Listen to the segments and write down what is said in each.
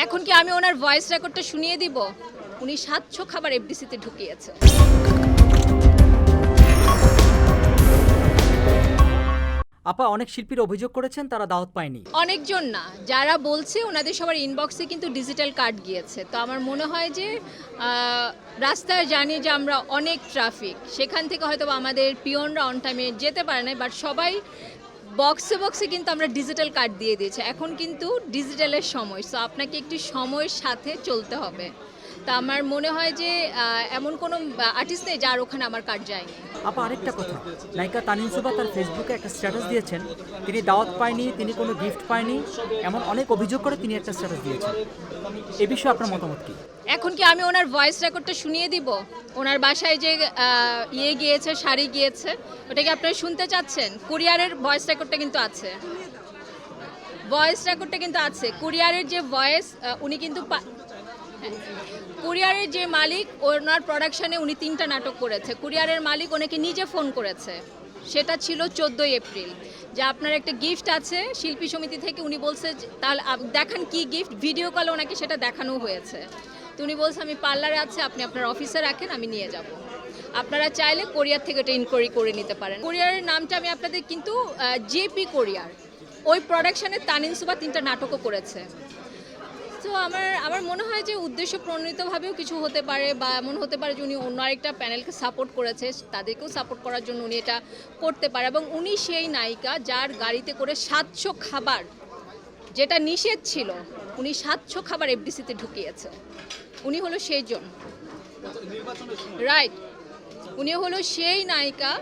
এখন কি আমি ওনার ভয়েস রেকর্ডটা শুনিয়ে দিব? উনি সাতশো খাবার এফডিসিতে ঢুকিয়েছে। আপা অনেক শিল্পীর অভিযোগ করেছেন তারা দাওয়াত পায়নি। অনেকজন না যারা বলছে ওনাদের সবার ইনবক্সে কিন্তু ডিজিটাল কার্ড গিয়েছে। তো আমার মনে হয় যে রাস্তায় জানি যে আমরা অনেক ট্রাফিক সেখান থেকে হয়তো আমাদের পিয়নরা অন টাইমে যেতে পারে না বাট সবাই বক্সে বক্সে কিন্তু আমরা ডিজিটাল কার্ড দিয়ে দিয়েছি। এখন কিন্তু ডিজিটালের সময় সো আপনাকে একটি সময়ের সাথে চলতে হবে। তা আমার মনে হয় যে এমন কোনো আর্টিস্ট নেই যার ওখানে আমার কার্ড যায়নি। আপা আরেকটা কথা। নায়িকা তানিন সুবা তার ফেসবুকে একটা স্ট্যাটাস দিয়েছেন। তিনি দাওয়াত পায়নি তিনি কোনো গিফট পায়নি এমন অনেক অভিযোগ করে তিনি একটা স্ট্যাটাস দিয়েছেন। এ বিষয়ে আপনার মতামত কি? এখন কি আমি ওনার ভয়েস রেকর্ডটা শুনিয়ে দিব? ওনার বাসায় যে ইয়ে গিয়েছে শাড়ি গিয়েছে ওটা কি আপনারা শুনতে চাচ্ছেন? কুরিয়ারের ভয়েস রেকর্ডটা কিন্তু আছে। ভয়েস রেকর্ডটা কিন্তু আছে। কুরিয়ারের যে ভয়েস উনি কিন্তু। কুরিয়ারের যে মালিক, ওনার প্রোডাকশনে উনি তিনটা নাটক করেছে। কুরিয়ারের মালিক ওনাকে নিজে ফোন করেছে। সেটা ছিল চোদ্দোই এপ্রিল। যে আপনার একটা গিফট আছে, শিল্পী সমিতি থেকে উনি বলছে তাহলে দেখান কি গিফট ভিডিও কলে ওনাকে সেটা দেখানো হয়েছে। তো উনি বলছে, আমি পার্লারে আছে, আপনি আপনার অফিসে রাখেন, আমি নিয়ে যাব। আপনারা চাইলে কোরিয়ার থেকে এটা ইনকোয়ারি করে নিতে পারেন। কোরিয়ারের নামটা আমি আপনাদের কিন্তু জেপি কোরিয়ার ওই প্রোডাকশানে তানিন সুবা তিনটা নাটকও করেছে। তো আমার আমার মনে হয় যে উদ্দেশ্য প্রণীতভাবেও কিছু হতে পারে বা এমন হতে পারে যে উনি অন্য আরেকটা প্যানেলকে সাপোর্ট করেছে তাদেরকেও সাপোর্ট করার জন্য উনি এটা করতে পারে এবং উনি সেই নায়িকা যার গাড়িতে করে সাতশো খাবার যেটা নিষেধ ছিল উনি সাতশো খাবার এফডিসিতে ঢুকিয়েছে। উনি হলো সেই জন। রাইট উনি হলো সেই নায়িকা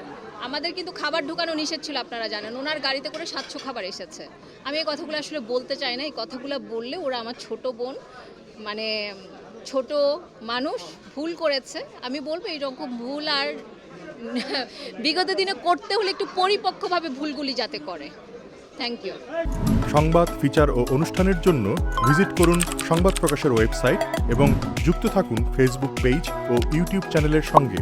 আমাদের কিন্তু খাবার ঢুকানো নিষেধ ছিল, আপনারা জানেন। ওনার গাড়িতে করে সাতশো খাবার এসেছে। আমি এই কথাগুলো আসলে বলতে চাই না, এই কথাগুলো বললে ওরা আমার ছোট বোন মানে ছোট মানুষ ভুল করেছে। আমি বলব এইরকম ভুল আর বিগত দিনে করতে হলে একটু পরিপক্কভাবে ভুলগুলি যাতে করে। থ্যাংক ইউ সংবাদ, ফিচার ও অনুষ্ঠানের জন্য ভিজিট করুন সংবাদ প্রকাশের ওয়েবসাইট এবং যুক্ত থাকুন ফেসবুক পেজ ও ইউটিউব চ্যানেলের সঙ্গে।